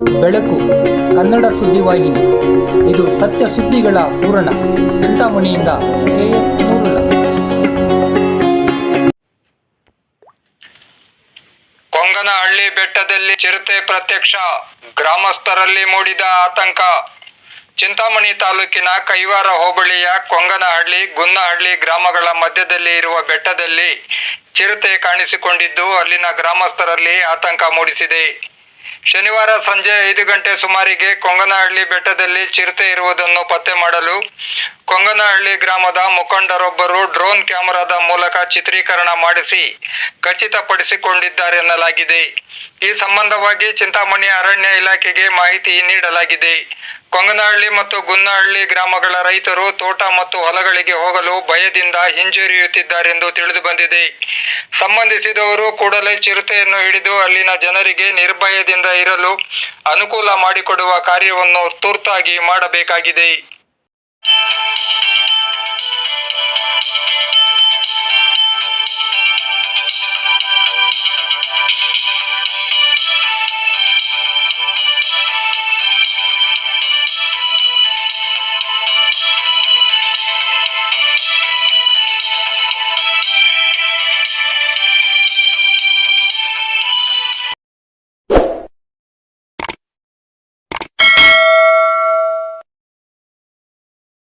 ಬೆಳಕು, ಕನ್ನಡ ಸುದ್ದಿವಾಹಿನಿ ಇದು ಸತ್ಯ ಸುದ್ದಿಗಳ ಪೂರಣ ಚಿಂತಾಮಣಿಯಿಂದ ಕೆಎಸ್ ನೂರುಲ್ಲ ಕೊಂಗನಹಳ್ಳಿ ಬೆಟ್ಟದಲ್ಲಿ ಚಿರತೆ ಪ್ರತ್ಯಕ್ಷ. ಗ್ರಾಮಸ್ಥರಲ್ಲಿ ಮೂಡಿದ ಆತಂಕ. ಚಿಂತಾಮಣಿ ತಾಲೂಕಿನ ಕೈವಾರ ಹೋಬಳಿಯ ಕೊಂಗನಹಳ್ಳಿ, ಗುನ್ನಹಳ್ಳಿ ಗ್ರಾಮಗಳ ಮಧ್ಯದಲ್ಲಿ ಇರುವ ಬೆಟ್ಟದಲ್ಲಿ ಚಿರತೆ ಕಾಣಿಸಿಕೊಂಡಿದ್ದು, ಅಲ್ಲಿನ ಗ್ರಾಮಸ್ಥರಲ್ಲಿ ಆತಂಕ ಮೂಡಿಸಿದೆ. ಶನಿವಾರ ಸಂಜೆ ಐದು ಗಂಟೆ ಸುಮಾರಿಗೆ ಕೊಂಗನಹಳ್ಳಿ ಬೆಟ್ಟದಲ್ಲಿ ಚಿರತೆ ಇರುವುದನ್ನು ಪತ್ತೆ ಮಾಡಲು ಕೊಂಗನಹಳ್ಳಿ ಗ್ರಾಮದ ಮುಖಂಡರೊಬ್ಬರು ಡ್ರೋನ್ ಕ್ಯಾಮೆರಾದ ಮೂಲಕ ಚಿತ್ರೀಕರಣ ಮಾಡಿಸಿ ಖಚಿತಪಡಿಸಿಕೊಂಡಿದ್ದಾರೆನ್ನಲಾಗಿದೆ ಈ ಸಂಬಂಧವಾಗಿ ಚಿಂತಾಮಣಿ ಅರಣ್ಯ ಇಲಾಖೆಗೆ ಮಾಹಿತಿ ನೀಡಲಾಗಿದೆ. ಕೊಂಗನಹಳ್ಳಿ ಮತ್ತು ಗುನ್ನಹಳ್ಳಿ ಗ್ರಾಮಗಳ ರೈತರು ತೋಟ ಮತ್ತು ಹೊಲಗಳಿಗೆ ಹೋಗಲು ಭಯದಿಂದ ಹಿಂಜರಿಯುತ್ತಿದ್ದಾರೆಂದು ತಿಳಿದು ಬಂದಿದೆ. ಸಂಬಂಧಿಸಿದವರು ಕೂಡಲೇ ಚಿರತೆಯನ್ನು ಹಿಡಿದು ಅಲ್ಲಿನ ಜನರಿಗೆ ನಿರ್ಭಯದಿಂದ ಇರಲು ಅನುಕೂಲ ಮಾಡಿಕೊಡುವ ಕಾರ್ಯವನ್ನು ತುರ್ತಾಗಿ ಮಾಡಬೇಕಾಗಿದೆ.